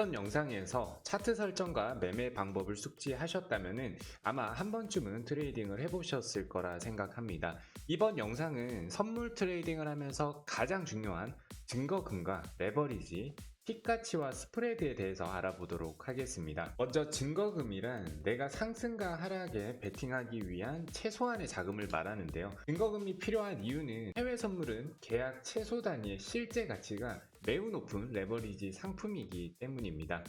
이번 영상에서 차트 설정과 매매 방법을 숙지하셨다면 아마 한 번쯤은 트레이딩을 해보셨을 거라 생각합니다. 이번 영상은 선물 트레이딩을 하면서 가장 중요한 증거금과 레버리지, 틱가치와 스프레드에 대해서 알아보도록 하겠습니다. 먼저 증거금이란 내가 상승과 하락에 베팅하기 위한 최소한의 자금을 말하는데요. 증거금이 필요한 이유는 해외 선물은 계약 최소 단위의 실제 가치가 매우 높은 레버리지 상품이기 때문입니다.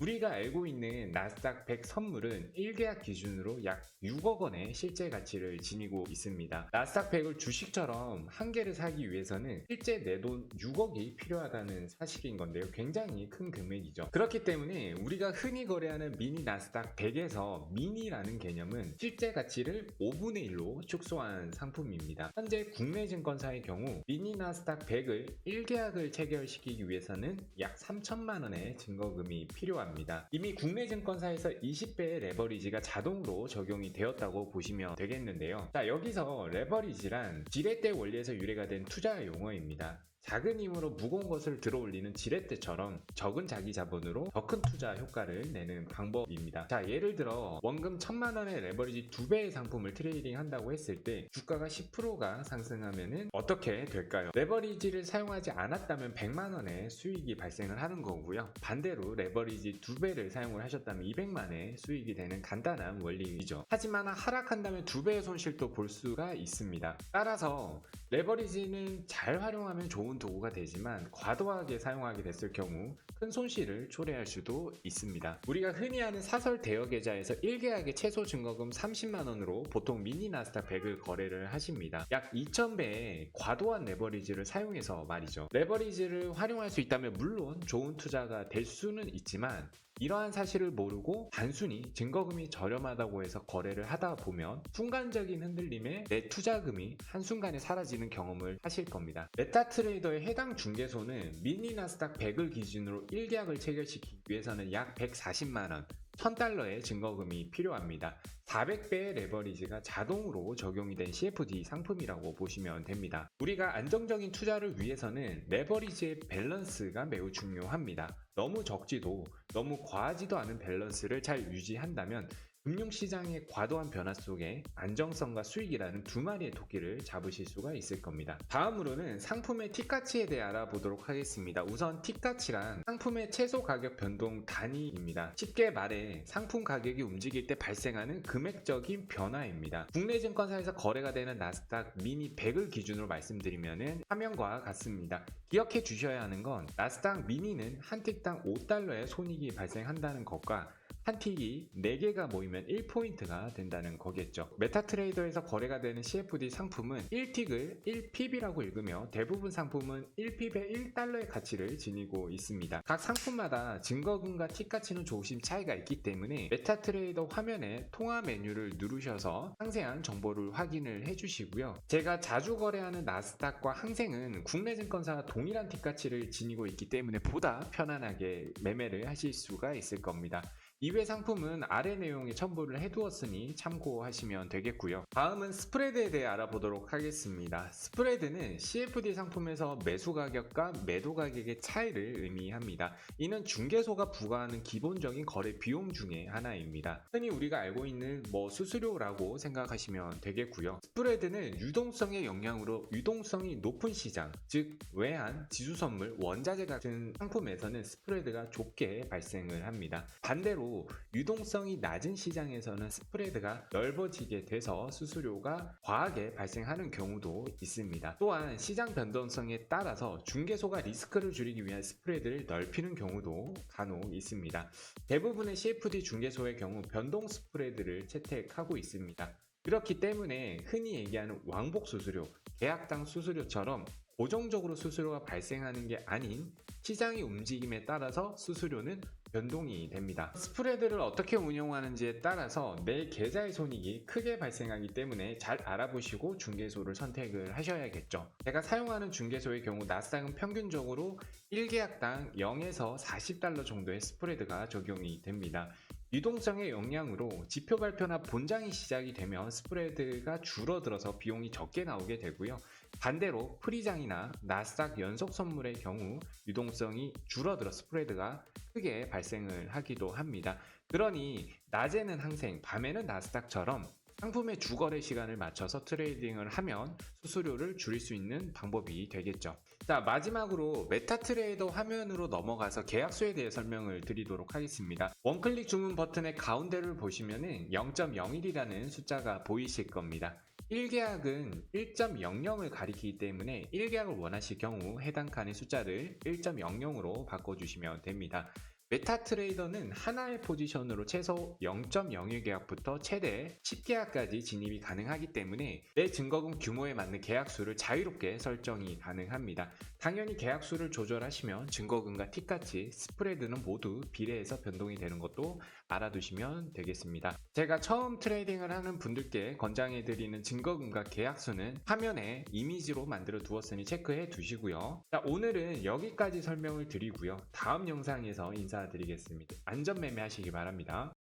우리가 알고 있는 나스닥 100 선물은 1계약 기준으로 약 6억 원의 실제 가치를 지니고 있습니다. 나스닥 100을 주식처럼 한 개를 사기 위해서는 실제 내 돈 6억이 필요하다는 사실인 건데요. 굉장히 큰 금액이죠. 그렇기 때문에 우리가 흔히 거래하는 미니 나스닥 100에서 미니라는 개념은 실제 가치를 5분의 1로 축소한 상품입니다. 현재 국내 증권사의 경우 미니 나스닥 100을 1계약을 체결시키기 위해서는 약 3천만 원의 증거금이 필요합니다. 이미 국내 증권사에서 20배의 레버리지가 자동으로 적용이 되었다고 보시면 되겠는데요. 자, 여기서 레버리지란 지렛대 원리에서 유래가 된 투자 용어입니다. 작은 힘으로 무거운 것을 들어올리는 지렛대처럼 적은 자기 자본으로 더 큰 투자 효과를 내는 방법입니다. 자, 예를 들어 원금 1000만 원의 레버리지 2배의 상품을 트레이딩 한다고 했을 때 주가가 10%가 상승하면은 어떻게 될까요? 레버리지를 사용하지 않았다면 100만 원의 수익이 발생을 하는 거고요. 반대로 레버리지 2배를 사용을 하셨다면 200만의 수익이 되는 간단한 원리이죠. 하지만 하락한다면 2배의 손실도 볼 수가 있습니다. 따라서 레버리지는 잘 활용하면 좋은 도구가 되지만 과도하게 사용하게 됐을 경우 큰 손실을 초래할 수도 있습니다. 우리가 흔히 하는 사설 대여 계좌에서 1계약의 최소 증거금 30만 원으로 보통 미니 나스닥 100을 거래를 하십니다. 약 2,000배의 과도한 레버리지를 사용해서 말이죠. 레버리지를 활용할 수 있다면 물론 좋은 투자가 될 수는 있지만 이러한 사실을 모르고 단순히 증거금이 저렴하다고 해서 거래를 하다 보면 순간적인 흔들림에 내 투자금이 한순간에 사라지는 경험을 하실 겁니다. 메타트레이더의 해당 중개소는 미니 나스닥 100을 기준으로 1계약을 체결시키기 위해서는 약 140만원, 1000달러의 증거금이 필요합니다. 400배의 레버리지가 자동으로 적용이 된 CFD 상품이라고 보시면 됩니다. 우리가 안정적인 투자를 위해서는 레버리지의 밸런스가 매우 중요합니다. 너무 적지도 너무 과하지도 않은 밸런스를 잘 유지한다면 금융시장의 과도한 변화 속에 안정성과 수익이라는 두 마리의 토끼를 잡으실 수가 있을 겁니다. 다음으로는 상품의 틱가치에 대해 알아보도록 하겠습니다. 우선 틱가치란 상품의 최소 가격 변동 단위입니다. 쉽게 말해 상품 가격이 움직일 때 발생하는 금액적인 변화입니다. 국내 증권사에서 거래가 되는 나스닥 미니 100을 기준으로 말씀드리면 화면과 같습니다. 기억해 주셔야 하는 건 나스닥 미니는 한 틱당 5달러의 손익이 발생한다는 것과 한 틱이 4개가 모이면 1포인트가 된다는 거겠죠. 메타트레이더에서 거래가 되는 CFD 상품은 1틱을 1핍이라고 읽으며 대부분 상품은 1핍에 1달러의 가치를 지니고 있습니다. 각 상품마다 증거금과 틱 가치는 조금 차이가 있기 때문에 메타트레이더 화면에 통화 메뉴를 누르셔서 상세한 정보를 확인을 해주시고요. 제가 자주 거래하는 나스닥과 항생은 국내 증권사와 동일한 틱 가치를 지니고 있기 때문에 보다 편안하게 매매를 하실 수가 있을 겁니다. 이외 상품은 아래 내용에 첨부를 해두었으니 참고하시면 되겠고요. 다음은 스프레드에 대해 알아보도록 하겠습니다. 스프레드는 CFD 상품에서 매수 가격과 매도 가격의 차이를 의미합니다. 이는 중개소가 부과하는 기본적인 거래 비용 중에 하나입니다. 흔히 우리가 알고 있는 뭐 수수료라고 생각하시면 되겠고요. 스프레드는 유동성의 영향으로 유동성이 높은 시장, 즉 외환, 지수 선물, 원자재 같은 상품에서는 스프레드가 좁게 발생을 합니다. 반대로 유동성이 낮은 시장에서는 스프레드가 넓어지게 돼서 수수료가 과하게 발생하는 경우도 있습니다. 또한 시장 변동성에 따라서 중개소가 리스크를 줄이기 위한 스프레드를 넓히는 경우도 간혹 있습니다. 대부분의 CFD 중개소의 경우 변동 스프레드를 채택하고 있습니다. 그렇기 때문에 흔히 얘기하는 왕복 수수료, 계약당 수수료처럼 고정적으로 수수료가 발생하는 게 아닌 시장의 움직임에 따라서 수수료는 변동이 됩니다. 스프레드를 어떻게 운용하는지에 따라서 내 계좌의 손익이 크게 발생하기 때문에 잘 알아보시고 중개소를 선택을 하셔야겠죠. 제가 사용하는 중개소의 경우 나스닥은 평균적으로 1계약당 0에서 40달러 정도의 스프레드가 적용이 됩니다. 유동성의 영향으로 지표 발표나 본장이 시작이 되면 스프레드가 줄어들어서 비용이 적게 나오게 되고요. 반대로 프리장이나 나스닥 연속 선물의 경우 유동성이 줄어들어 스프레드가 크게 발생을 하기도 합니다. 그러니 낮에는 항생, 밤에는 나스닥처럼 상품의 주거래 시간을 맞춰서 트레이딩을 하면 수수료를 줄일 수 있는 방법이 되겠죠. 자, 마지막으로 메타 트레이더 화면으로 넘어가서 계약수에 대해 설명을 드리도록 하겠습니다. 원클릭 주문 버튼의 가운데를 보시면은 0.01이라는 숫자가 보이실 겁니다. 1계약은 1.00을 가리키기 때문에 1계약을 원하실 경우 해당 칸의 숫자를 1.00으로 바꿔주시면 됩니다. 메타 트레이더는 하나의 포지션으로 최소 0.01 계약부터 최대 10계약까지 진입이 가능하기 때문에 내 증거금 규모에 맞는 계약 수를 자유롭게 설정이 가능합니다. 당연히 계약 수를 조절하시면 증거금과 틱같이 스프레드는 모두 비례해서 변동이 되는 것도 알아두시면 되겠습니다. 제가 처음 트레이딩을 하는 분들께 권장해드리는 증거금과 계약 수는 화면에 이미지로 만들어 두었으니 체크해 두시고요. 자, 오늘은 여기까지 설명을 드리고요. 다음 영상에서 인사 드리겠습니다. 안전매매 하시기 바랍니다.